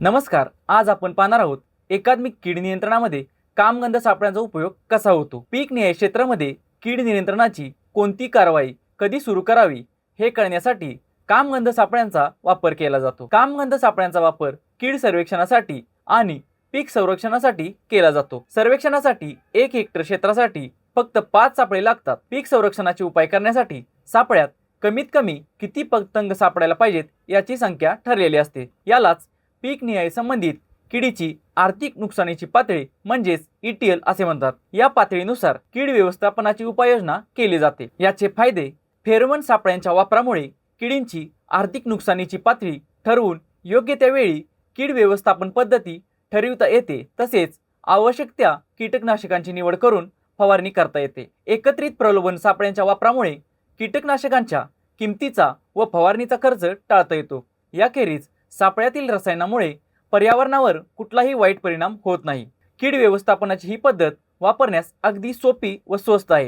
नमस्कार आज आपण पाहणार आहोत एकात्मिक कीड नियंत्रणामध्ये कामगंध सापळ्यांचा उपयोग कसा होतो? पीक न्याय क्षेत्रामध्ये कीड नियंत्रणाची कोणती कारवाई कधी सुरू करावी हे कळण्यासाठी कामगंध सापळ्यांचा वापर केला जातो. कामगंध सापळ्यांचा वापर कीड सर्वेक्षणासाठी आणि पीक संरक्षणासाठी केला जातो. सर्वेक्षणासाठी एक हेक्टर क्षेत्रासाठी फक्त पाच सापळे लागतात. पीक संरक्षणाचे उपाय करण्यासाठी सापळ्यात कमीत कमी किती पतंग सापडायला पाहिजेत याची संख्या ठरलेली असते. यालाच पीक निहाय संबंधित किडीची आर्थिक नुकसानीची पातळी म्हणजेच ईटीएल असे म्हणतात. या पातळीनुसार कीड व्यवस्थापनाची उपाययोजना केली जाते. याचे फायदे फेरमन सापळ्यांच्या वापरामुळे किडींची आर्थिक नुकसानीची पातळी ठरवून योग्य त्या वेळी कीड व्यवस्थापन पद्धती ठरविता येते. तसेच आवश्यक त्या कीटकनाशकांची निवड करून फवारणी करता येते. एकत्रित प्रलोभन सापळ्यांच्या वापरामुळे कीटकनाशकांच्या किमतीचा व फवारणीचा खर्च टाळता येतो. याखेरीज सापळ्यातील रसायनामुळे पर्यावरणावर कुठलाही वाईट परिणाम होत नाही. कीड व्यवस्थापनाची ही पद्धत वापरण्यास अगदी सोपी व स्वस्त आहे.